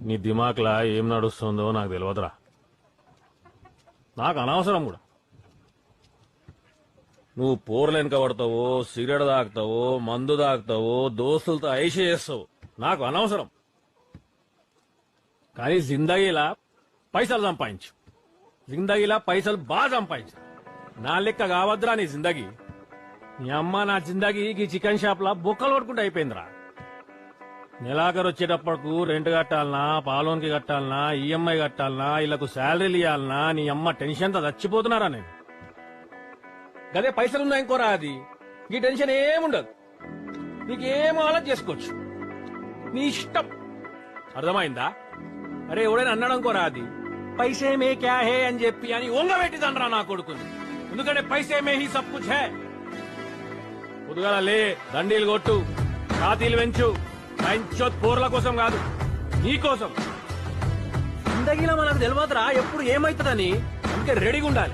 నీ దిమాక్లా ఏం నడుస్తుందో నాకు తెలియదురా నాకు అనవసరం కూడా. నువ్వు పోర్లెనక పడతావో సిగరెట్ తాగుతావో మందు తాగుతావో దోస్తులతో ఐష చేస్తావు. నాకు అనవసరం. కానీ జిందగీలా పైసలు సంపాదించు. జిందగీలా పైసలు బాగా సంపాదించు. నా లెక్క కావద్దురా నీ జిందగీ. నీ అమ్మ నా జిందగీ ఈ చికెన్ షాప్లా బొక్కలు పట్టుకుంటూ అయిపోయిందిరా. నెలాఖరు వచ్చేటప్పటికు రెంట్ కట్టాలనా పాలోన్కి కట్టాలనా ఈఎంఐ కట్టాలనా వీళ్ళకు శాలరీలు ఇవ్వాలనా నీ అమ్మ టెన్షన్తో చచ్చిపోతున్నారా నేను? గదే పైసలు ఇంకోరా అది? ఈ టెన్షన్ ఏముండదు నీకేం ఆలోచన చేసుకోవచ్చు. నీ ఇష్టం. అర్థమైందా? అరే ఎవడైనా అన్నాడు అనుకోరా అది. పైసే మే క్యా హే అని చెప్పి అని ఒంగబెట్టిదనరా నా కొడుకుని. ఎందుకంటే పైసే మే హీ సబ్ కుచ్ హే. పొద్దుగాల లే దండీలు కొట్టు ఛాతీలు పెంచు. పంచోత్ పోర్ల కోసం కాదు నీకోసం జిందగీలో మనకు తెలియదురా ఎప్పుడు ఏమైతుందని. అందుకే రెడీగా ఉండాలి.